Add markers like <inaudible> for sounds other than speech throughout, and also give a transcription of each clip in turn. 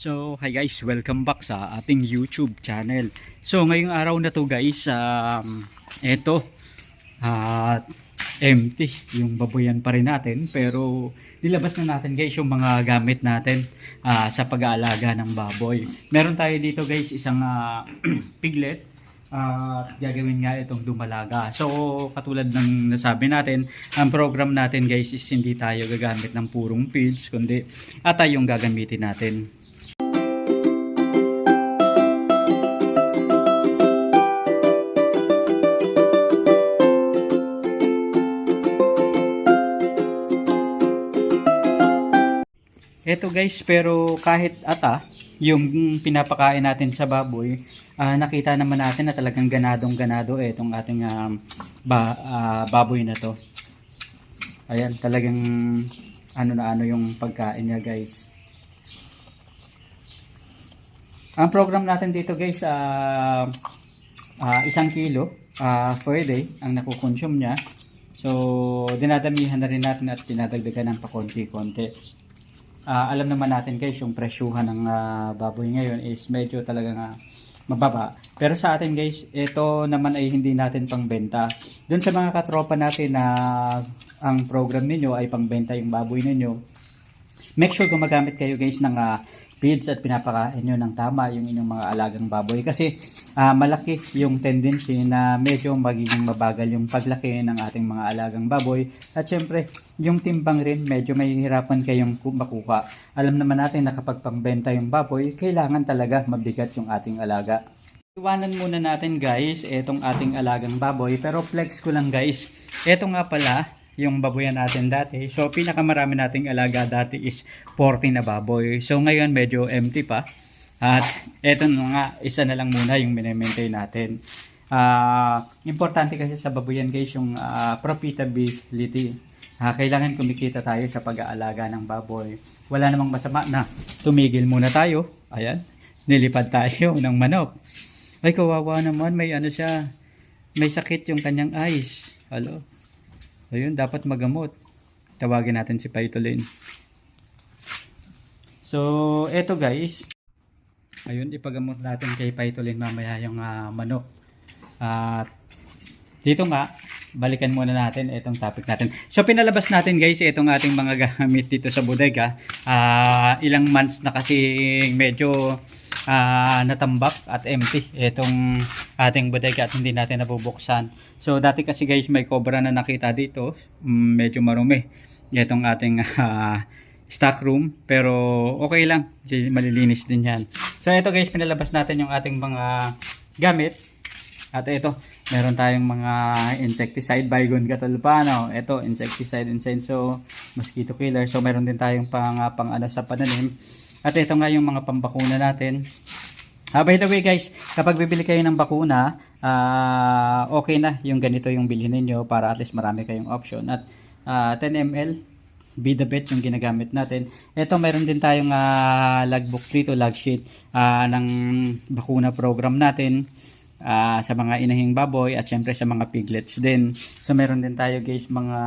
So, hi guys, welcome back sa ating YouTube channel. So, ngayong araw na to guys, um, eto, at empty yung baboyan pa rin natin. Pero, nilabas na natin guys yung mga gamit natin ah, sa pag-aalaga ng baboy. Meron tayo dito guys, isang ah, <clears throat> piglet. at gagawin nga itong dumalaga. So, katulad ng nasabi natin, ang program natin guys is hindi tayo gagamit ng purong feeds, kundi atay yung gagamitin natin. Eto guys, pero kahit ata, yung pinapakain natin sa baboy, ah, nakita naman natin na talagang ganadong ganado eh, itong ating um, ba, ah, baboy na to. Ayan, talagang ano na ano yung pagkain niya guys. Ang program natin dito guys, ah ah, isang kilo ah, per day ang nakukonsume niya. So, dinadamihan na rin natin at dinadagdagan ng pakonti-konti. Ah, alam naman natin guys, yung presyuhan ng ah, baboy ngayon is medyo talagang ah, mababa. Pero sa atin guys, ito naman ay hindi natin pangbenta. Doon sa mga katropa natin na ang program ninyo ay pangbenta yung baboy ninyo, make sure gumagamit kayo guys ng ah, feeds at pinapakain nyo ng tama yung inyong mga alagang baboy. Kasi ah, malaki yung tendency na medyo magiging mabagal yung paglaki ng ating mga alagang baboy. At syempre, yung timbang rin, medyo mahihirapan kayong ku- makuha. Alam naman natin na kapag pangbenta yung baboy, kailangan talaga mabigat yung ating alaga. Iwanan muna natin guys, etong ating alagang baboy. Pero flex ko lang guys, eto nga pala, yung baboyan natin dati. So, pinakamarami nating alaga dati is 40 na baboy. So, ngayon medyo empty pa. At eto na nga, isa na lang muna yung minemaintain natin. Ah, importante kasi sa baboyan guys yung ah, profitability. Ah, kailangan kumikita tayo sa pag-aalaga ng baboy. Wala namang masama na tumigil muna tayo. Ayan, nilipad tayo <laughs> ng manok. Ay, kawawa naman. May ano siya. May sakit yung kanyang eyes. Hello? Ayun, dapat magamot. Tawagin natin si Paitolin. So, eto guys. Ayun, ipagamot natin kay Paitolin mamaya yung ah, manok. At dito nga, balikan muna natin itong topic natin. So, pinalabas natin guys itong ating mga <laughs> gamit dito sa bodega. Ah, ilang months na kasi medyo ah, natambak at empty itong ating bodega at hindi natin nabubuksan. So, dati kasi guys may cobra na nakita dito. Mm, medyo marumi. Itong ating ah, stock room. Pero okay lang. Malilinis din yan. So, ito guys, pinalabas natin yung ating mga gamit. At ito, meron tayong mga insecticide, Baygon Catulpano. Ito, insecticide, insenso, mosquito killer. So, meron din tayong pang, ah, pang ano sa pananim. At ito nga yung mga pambakuna natin. Ah, by the way guys, kapag bibili kayo ng bakuna, ah, okay na yung ganito yung bilhin ninyo para at least marami kayong option. At ah, 10 ml, be the bet yung ginagamit natin. Ito meron din tayong ah, logbook dito, log sheet ah, ng bakuna program natin ah, sa mga inahing baboy at syempre sa mga piglets din. So meron din tayo guys mga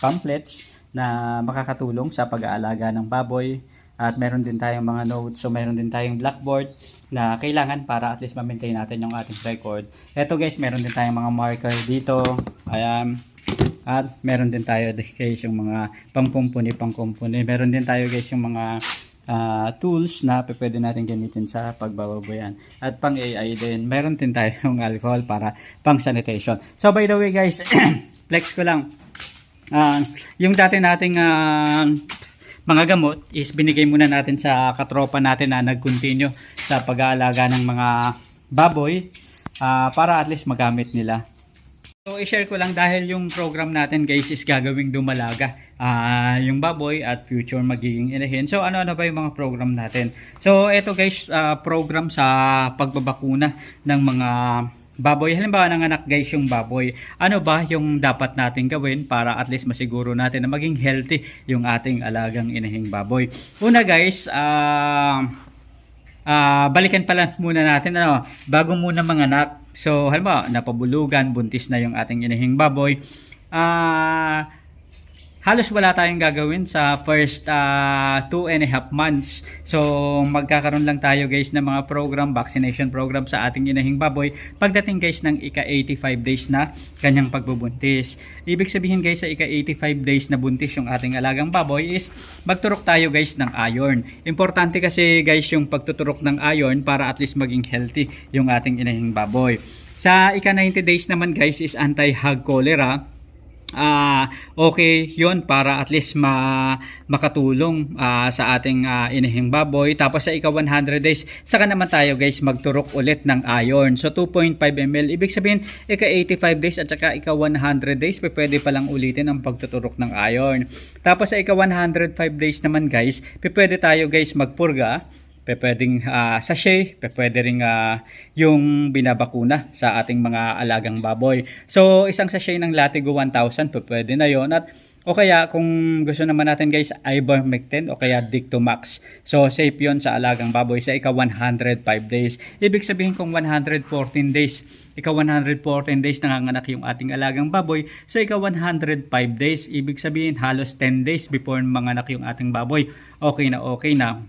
pamphlets na makakatulong sa pag-aalaga ng baboy at meron din tayong mga notes. So meron din tayong blackboard na kailangan para at least ma-maintain natin yung ating record. Ito guys, meron din tayong mga marker dito. Ayan. At meron din tayo guys yung mga pangkumpuni, pangkumpuni. Meron din tayo guys yung mga ah, tools na pwede natin gamitin sa pagbababoyan. At pang AI din, meron din tayong <laughs> alcohol para pang sanitation. So by the way guys, <clears throat> flex ko lang. Ah, yung dati nating ah, mga gamot is binigay muna natin sa katropa natin na nag-continue sa pag-aalaga ng mga baboy ah, para at least magamit nila. So, i-share ko lang dahil yung program natin guys is gagawing dumalaga ah yung baboy at future magiging inahin. So, ano-ano ba yung mga program natin? So, ito guys, ah, program sa pagbabakuna ng mga baboy. Halimbawa, nanganak guys yung baboy. Ano ba yung dapat natin gawin para at least masiguro natin na maging healthy yung ating alagang inahing baboy? Una guys, ah... Ah, balikan pala muna natin ano, bago muna manganak. So, halimbawa, napabulugan, buntis na yung ating inahing baboy. Ah, halos wala tayong gagawin sa first uh, two and a half months. So, magkakaroon lang tayo guys ng mga program, vaccination program sa ating inahing baboy pagdating guys ng ika 85 days na kanyang pagbubuntis. Ibig sabihin guys sa ika 85 days na buntis yung ating alagang baboy is magturok tayo guys ng iron. Importante kasi guys yung pagtuturok ng iron para at least maging healthy yung ating inahing baboy. Sa ika 90 days naman guys is anti-hog cholera ah okay yon para at least ma makatulong ah, sa ating uh, inahing baboy. Tapos sa ika 100 days saka naman tayo guys magturok ulit ng iron. So 2.5 ml ibig sabihin ika 85 days at saka ika 100 days pwede pa lang ulitin ang pagtuturok ng iron. Tapos sa ika 105 days naman guys pwede tayo guys magpurga pwedeng ah, sachet, pwede ring ah, yung binabakuna sa ating mga alagang baboy. So, isang sachet ng Latigo 1000, pe pwede na yon At o kaya kung gusto naman natin guys, Ivermectin o kaya Dictomax. So, safe yon sa alagang baboy sa ika 105 days. Ibig sabihin kung 114 days, ika 114 days nanganganak yung ating alagang baboy. So, ika 105 days, ibig sabihin halos 10 days before manganak yung ating baboy. Okay na okay na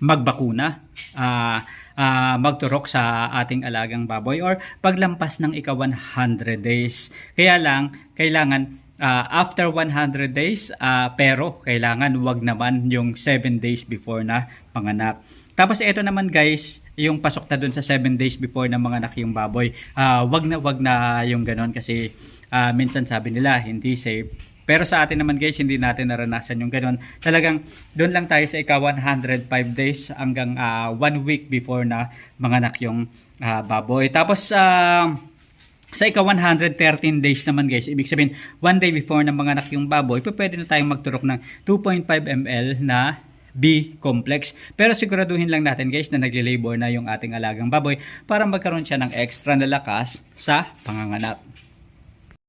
magbakuna, ah ah, magturok sa ating alagang baboy or paglampas ng ika 100 days. Kaya lang, kailangan ah, after 100 days, ah, pero kailangan wag naman yung 7 days before na panganak. Tapos ito naman guys, yung pasok na dun sa 7 days before na manganak yung baboy. Ah, wag na wag na yung ganon kasi ah, minsan sabi nila hindi safe. Pero sa atin naman guys, hindi natin naranasan yung ganun. Talagang doon lang tayo sa ika 105 days hanggang 1 week before na manganak yung ah, baboy. Tapos sa sa ika 113 days naman guys, ibig sabihin, one day before na manganak yung baboy, pwede na tayong magturok ng 2.5 ml na B complex. Pero siguraduhin lang natin guys na nagle-labor na yung ating alagang baboy para magkaroon siya ng extra na lakas sa panganganak.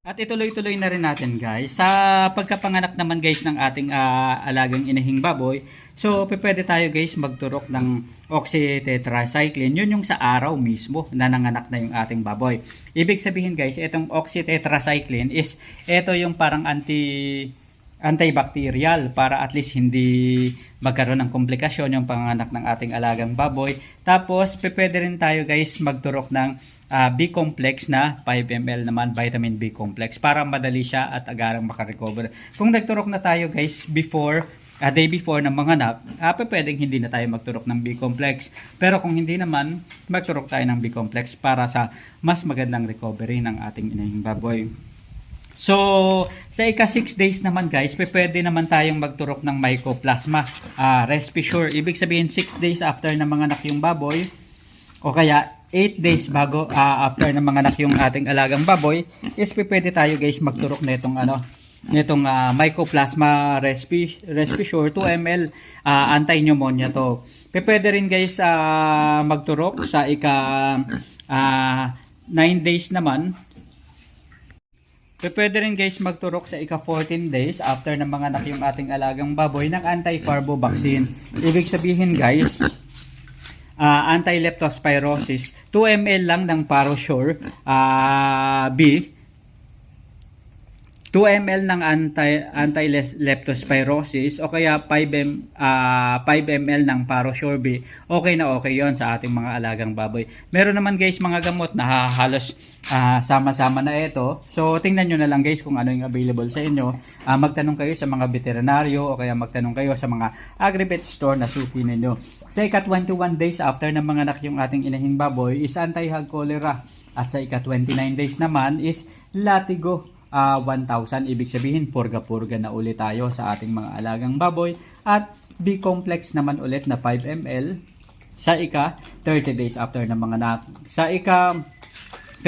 At ituloy-tuloy na rin natin guys. Sa pagkapanganak naman guys ng ating ah, alagang inahing baboy, so pwede tayo guys magturok ng oxytetracycline. Yun yung sa araw mismo na nanganak na yung ating baboy. Ibig sabihin guys, itong oxytetracycline is ito yung parang anti antibacterial para at least hindi magkaroon ng komplikasyon yung panganak ng ating alagang baboy. Tapos, pwede rin tayo guys magturok ng ah, B-complex na 5 ml naman vitamin B complex para madali siya at agarang makarecover. Kung nagturok na tayo guys before a day before ng mga anak, ah, pe- pwedeng hindi na tayo magturok ng B-complex. Pero kung hindi naman, magturok tayo ng B-complex para sa mas magandang recovery ng ating inahing baboy. So, sa ika 6 days naman guys, pwede naman tayong magturok ng mycoplasma ah Respiture. Ibig sabihin 6 days after na manganak yung baboy o kaya 8 days bago ah, after na manganak yung ating alagang baboy, is pwede tayo guys magturok na itong ano, nitong ah, mycoplasma respi Respiture 2 ml ah, anti-pneumonia to. Pwede rin guys ah, magturok sa ika ah, 9 days naman Pwede rin guys magturok sa ika 14 days after na manganak yung ating alagang baboy ng anti-parvo vaccine. Ibig sabihin guys, ah, anti-leptospirosis, 2 ml lang ng Parosure ah, B, 2 ml ng anti anti-leptospirosis o kaya 5 m ah, 5 ml ng Parosure B. Okay na okay 'yon sa ating mga alagang baboy. Meron naman guys mga gamot na ha- halos ah, sama-sama na ito. So tingnan nyo na lang guys kung ano yung available sa inyo. Ah, magtanong kayo sa mga veterinaryo o kaya magtanong kayo sa mga agri-vet store na suki ninyo. Sa ika 21 days after na manganak yung ating inahing baboy is anti-hog cholera. At sa ika 29 days naman is latigo ah 1,000. Ibig sabihin, purga-purga na ulit tayo sa ating mga alagang baboy. At B-complex naman ulit na 5 ml sa ika 30 days after ng mga anak. Sa ika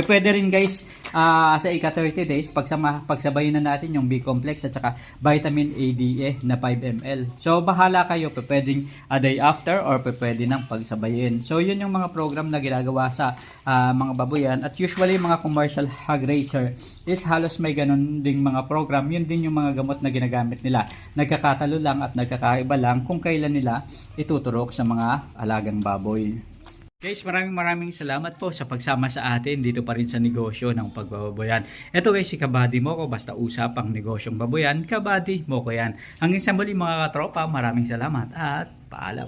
pwede rin guys ah, sa ika 30 days pagsama pagsabayin na natin yung B complex at saka vitamin A, D, E na 5 ml. So bahala kayo pwedeng a day after or pwede nang pagsabayin. So yun yung mga program na ginagawa sa ah, mga baboyan at usually mga commercial hog raiser is halos may ganun ding mga program. Yun din yung mga gamot na ginagamit nila. Nagkakatalo lang at nagkakaiba lang kung kailan nila ituturok sa mga alagang baboy. Guys, maraming maraming salamat po sa pagsama sa atin dito pa rin sa negosyo ng pagbababoyan. Ito guys, si Kabady mo ko, basta usapang negosyong baboyan, Kabady mo ko yan. Hanggang sa muli mga katropa, maraming salamat at paalam.